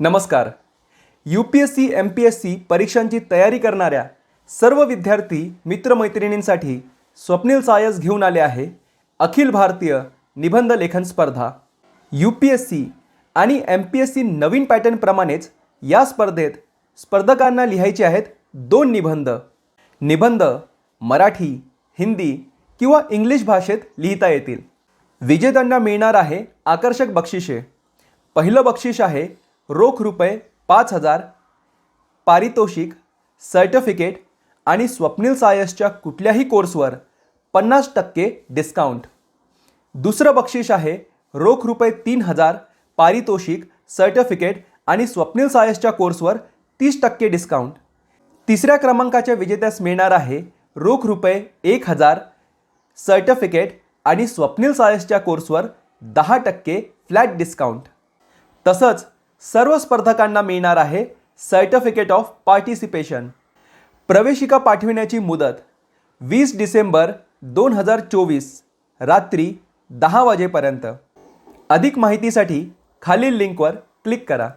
नमस्कार. U P S C M P S C परीक्षांची तयारी करणाऱ्या सर्व विद्यार्थी मित्रमैत्रिणींसाठी स्वप्नील सायस घेऊन आले आहे अखिल भारतीय निबंध लेखन स्पर्धा. यू पी एस सी आणि एम पी एस सी नवीन पॅटर्नप्रमाणेच या स्पर्धेत स्पर्धकांना लिहायचे आहेत दोन निबंध. निबंध मराठी हिंदी किंवा इंग्लिश भाषेत लिहिता येतील. विजेत्यांना मिळणार आहे आकर्षक बक्षिसे. पहिलं बक्षीस आहे रोख रुपये पाच हजार पारितोषिक सर्टिफिकेट आणि स्वप्नील सायसच्या कुठल्याही कोर्सवर पन्नास टक्के डिस्काउंट दुसरं बक्षीस आहे रोख रुपये तीन हजार पारितोषिक सर्टिफिकेट आणि स्वप्नील सायसच्या कोर्सवर तीस टक्के डिस्काउंट तिसऱ्या क्रमांकाच्या विजेत्यास मिळणार आहे रोख रुपये एक हजार सर्टिफिकेट आणि स्वप्नील सायसच्या कोर्सवर दहा टक्के फ्लॅट डिस्काउंट तसंच सर्व स्पर्धकांना मिळणार आहे सर्टिफिकेट ऑफ पार्टिसिपेशन. प्रवेशिका पाठविण्याची मुदत वीस डिसेंबर दोन हजार चोवीस रात्री दहा वाजेपर्यंत. अधिक माहितीसाठी खालील लिंकवर क्लिक करा.